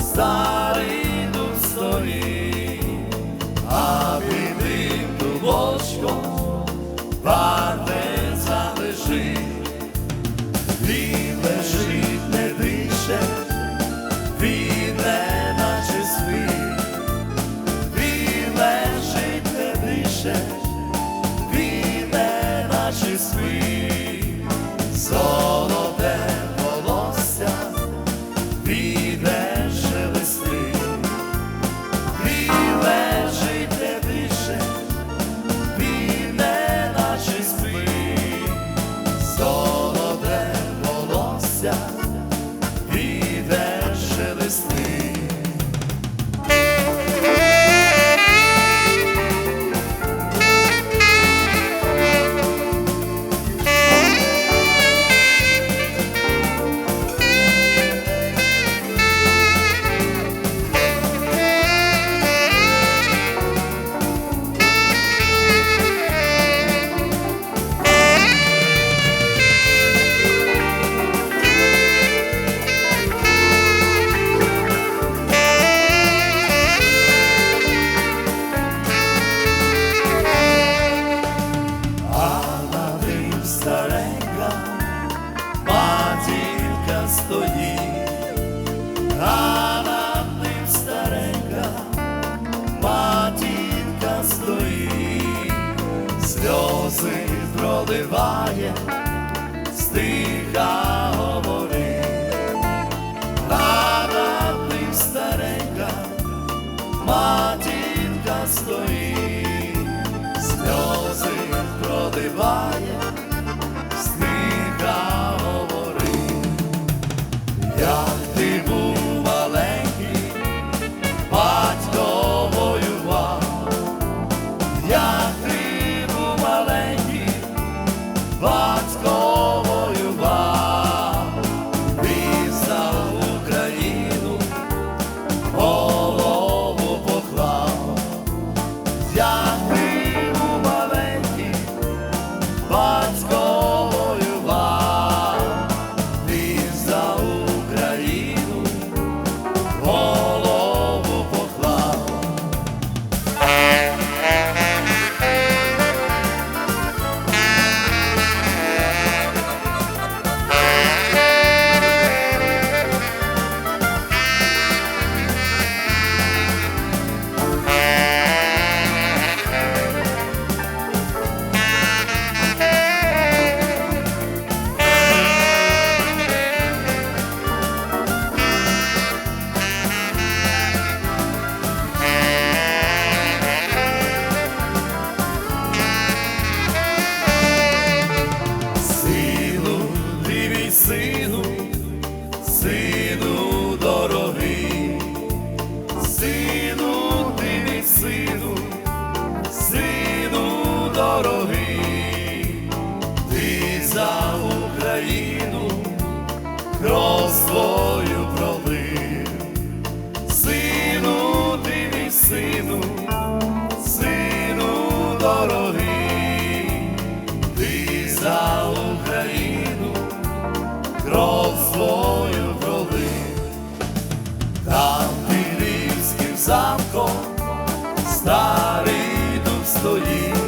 старий дух стоїть, а під тим дубочком парне залежить. і лежить, стоїть, а над ним старенька матінка стоїть, сльози проливає, стиха говорить, а над ним старенька матінка стоїть, сльози проливає, what's going дорогий ти за Україну кров свою пролив, там Львівським замком старий дух стоїть,